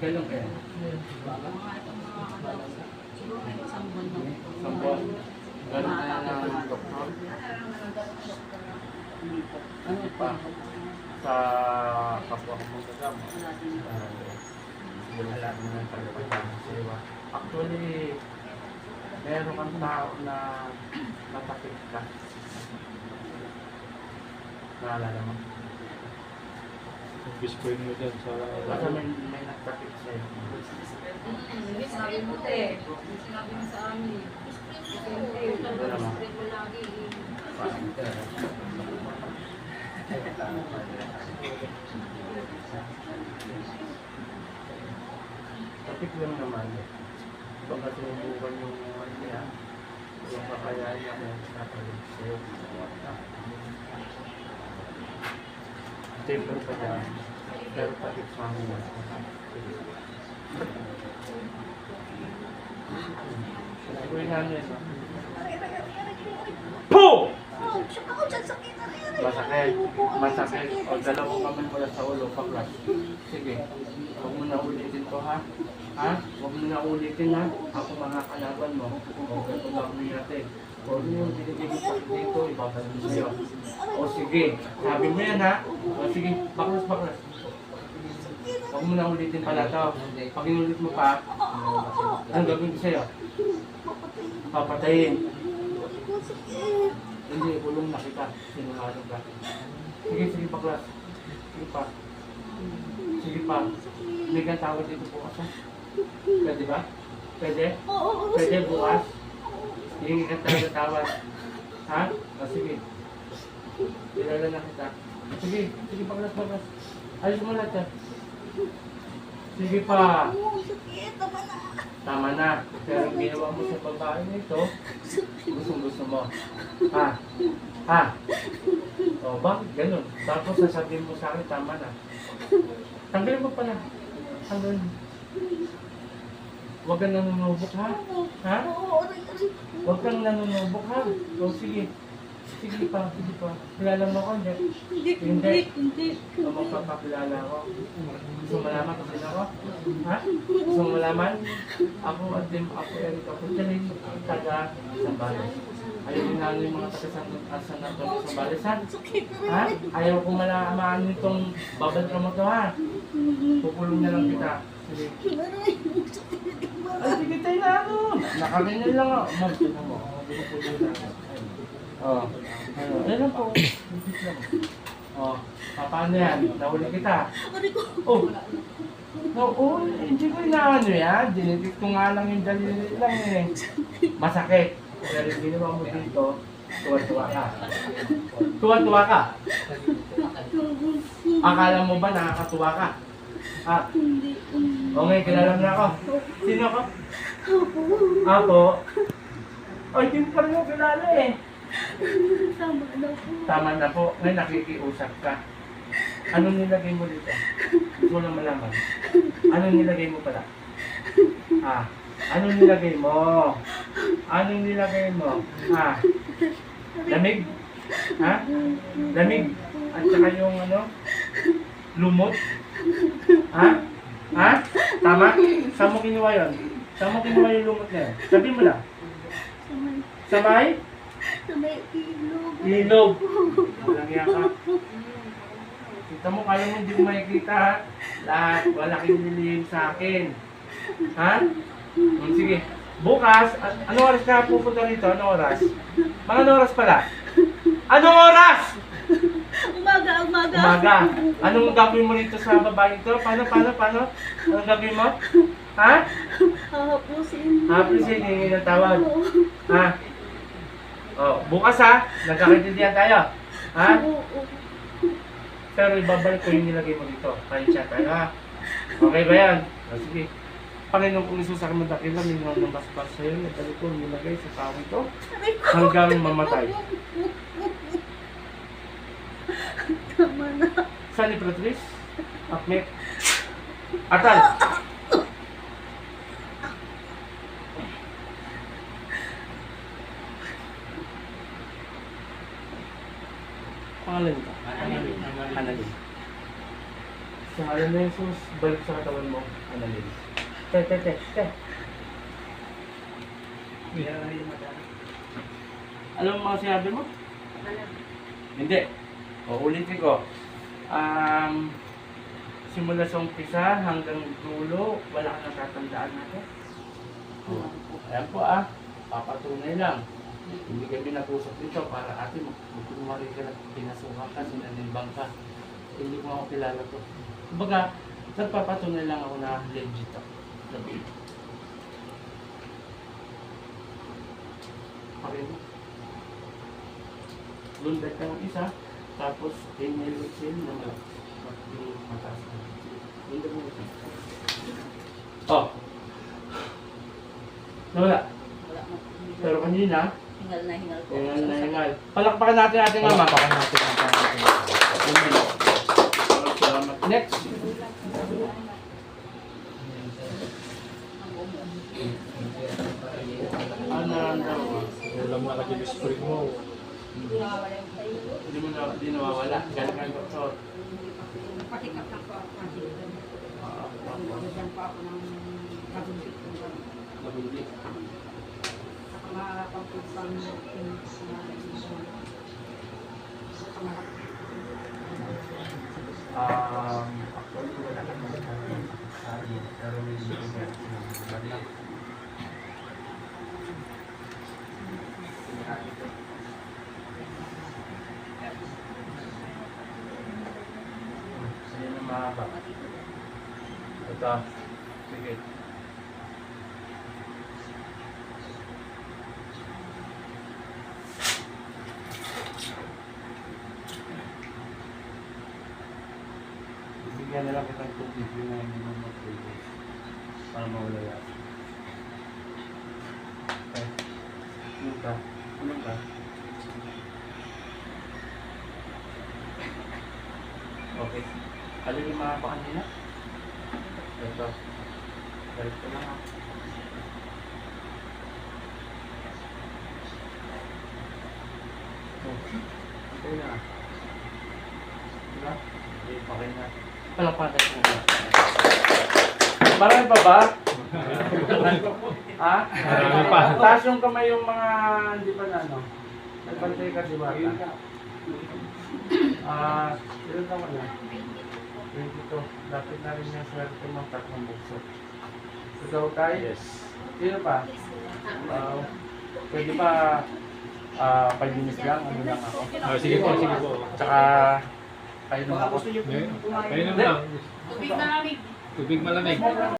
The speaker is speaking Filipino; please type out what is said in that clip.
Kailan kaya? Isang buwan. Ganun lang ang doktor. Ano pa? Sa kapwa ko mong kasama. Lahat mo ng pagpapagano sa iwa. Actually, meron kang tao na natakit ka. Naalala mo? Whisper mo dyan sa... Basta may, may nagtakit sa'yo. Hindi, sabi mo te. Sinabi mo sa amin. Wala mo. lagi. Tapik lang naman. Baka sinubukan yung ano niya. Yung kakayahan niya kung nakalig sa'yo. Temper pa niya. Pero sa amin niya. Uy, namin. Po! Masakit. Masakit. O, dalawa kami mula sa ulo, paklas. Sige. Huwag mo na ulitin to, ha? Ha? Huwag mo na ulitin, ha? Ako mga kalaban mo. O, ganito gagawin natin. O, ano yung binigay mo sa dito, ibabalik mo sa'yo. O, sige. Sabi mo yan, ha? O, sige. Baklas, baklas. Huwag mo na ulitin pala to. Pag inulit mo pa, anong gagawin ko sa'yo? Papatayin. Hindi, bulong na kita. Sinungaling ka. Sige, sige pa, class. Sige pa. Sige pa. Ka tawag dito bukas, ha? Pwede ba? Pwede? Pwede bukas? Hindi ka tawad. Ha? O, sige. Kilala na kita. Sige, sige pa, class. Ayos mo lahat, ha? Sige pa. Tama na. Pero ang ginawa mo sa babae nito, gustong gusto mo. Ha? Ha? O, bakit ganun? Tapos sasabihin mo sa akin, tama na. Tanggalin mo pala. Tanggalin mo. Huwag kang nanunubok, ha? Ha? Huwag kang nanunubok, ha? O, sige. Sige pa, sige pa. Kilala mo ko, hindi. Hindi. Hindi. O, magpapakilala ko. Gusto mo malaman kung sino ako? Ha? Gusto mo malaman? Ako at din, ako Eric ako. Diyan taga Sambales. Ayaw din namin yung mga taga San San Antonio Sambales, ha? Ha? Ayaw ko malaman nitong babad ka mo to, ha? Pukulong na lang kita. Sige. Ay, sige tayo na ano. Nakaganyan lang ako. Ma'am, tignan mo. Ako, pinupulong na. Oh. Ano? Ano lang po. Oh. Pa- Paano yan? Nahuli kita. Oh. No, oh, hindi ko inaano yan. Dinitik ko nga lang yung dalili lang eh. Masakit. Pero ginawa mo dito, tuwa-tuwa ka. Tuwa-tuwa ka. Akala mo ba nakakatuwa ka? Ah, okay, kilala mo na ako. Sino ako? Ako. Ay, hindi pa rin ako kilala eh. Tama na po. Tama na po. Ngayon nakikiusap ka. Anong nilagay mo dito? Gusto lang malaman. Anong nilagay mo pala? Ha? Anong nilagay mo? Anong nilagay mo? Ha? Lamig? Ha? Lamig? At saka yung ano? Lumot? Ha? Ha? Tama? Saan mo kinuha yun? Saan mo kinuha yung lumot na yun? Sabi mo lang. Sa may? Ilog. Walang yaka. Kita mo, kaya mo hindi ko makikita ha. Lahat, wala kang nilihim sa akin. Ha? Hmm, sige. Bukas, an- anong oras ka pupunta rito? Anong oras? Mga anong oras pala? Anong oras? Umaga, umaga. Umaga. Anong gagawin mo rito sa babae ito? Paano, paano, paano? Anong gagawin mo? Ha? Hahapusin. Happy sa hiningi ng tawad. Ha? Oh, bukas ha. Nagkakaintindihan tayo. Ha? Pero ibabalik ko yung nilagay mo dito. Kahit siya tayo ha. Okay ba yan? O, sige. Panginoon kung Isus akin madakila, minunod ng basbas sa iyo, nagdali ko nilagay sa tao ito hanggang mamatay. Tama na. Saan ni Patrice? Akmet? Atal! Ko? Ngalan na Jesus, balik sa katawan mo. Analin. Te, te, te, te. Alam mo mga sinabi mo? Hindi. O, ulitin ko. Um, simula sa umpisa hanggang dulo, wala kang natatandaan natin. O, ayan po ah, papatunay lang. Hindi kami nag-usap dito para ate magkunwari ka na pinasukan ka, sinanimbang ka. Hindi mo ako kilala to. Kumbaga, nagpapatunay lang ako na legit ako. Labi. Okay mo? Lundag ka ng isa, tapos inhale exhale na malakas. Yung mataas na. Lundag mo isa. Oh. Nawala. Wala. Pero kanina, Hingal na hingal ko. Hingal na hingal. Palakpakan natin ating ama. Palakpakan natin ang panginoon. Amen. Salamat. Next. Ano naramdaman mo? Na kasi spring mo. Hindi mo na, hindi nawawala. Galing ka ng doktor. Patikap lang po ako Ah, Nagdang po ako ng yung Um, actually, wala ka naman sa ano, pero may hindi ko na Ayan ang mahaba. Ito. Sige. Bibigyan na lang kitang tubig yun na hindi mo matulog. Para mawala yan. Okay. Ano ka? Ano ka? Okay. Alin yung mga kanina? Ito. Balik ko lang ha. Oh. Okay na. Diba? Okay, okay na. Palapakan mo na. Marami pa ba? ha? Marami pa. Taas yung kamay yung mga hindi pa na ano. Nagbantay ka di ba? Ah, ilan taon na? 22. Lapit na rin yung swerte ng tatlong bukso. Ikaw tayo? Yes. Sino pa? Wow. Pwede ba ah 5 minutes lang? Ano lang ako? Ah, sige po, sige po. Tsaka kayo naman ako. Eh, Kainom lang. Tubig malamig. Tubig malamig.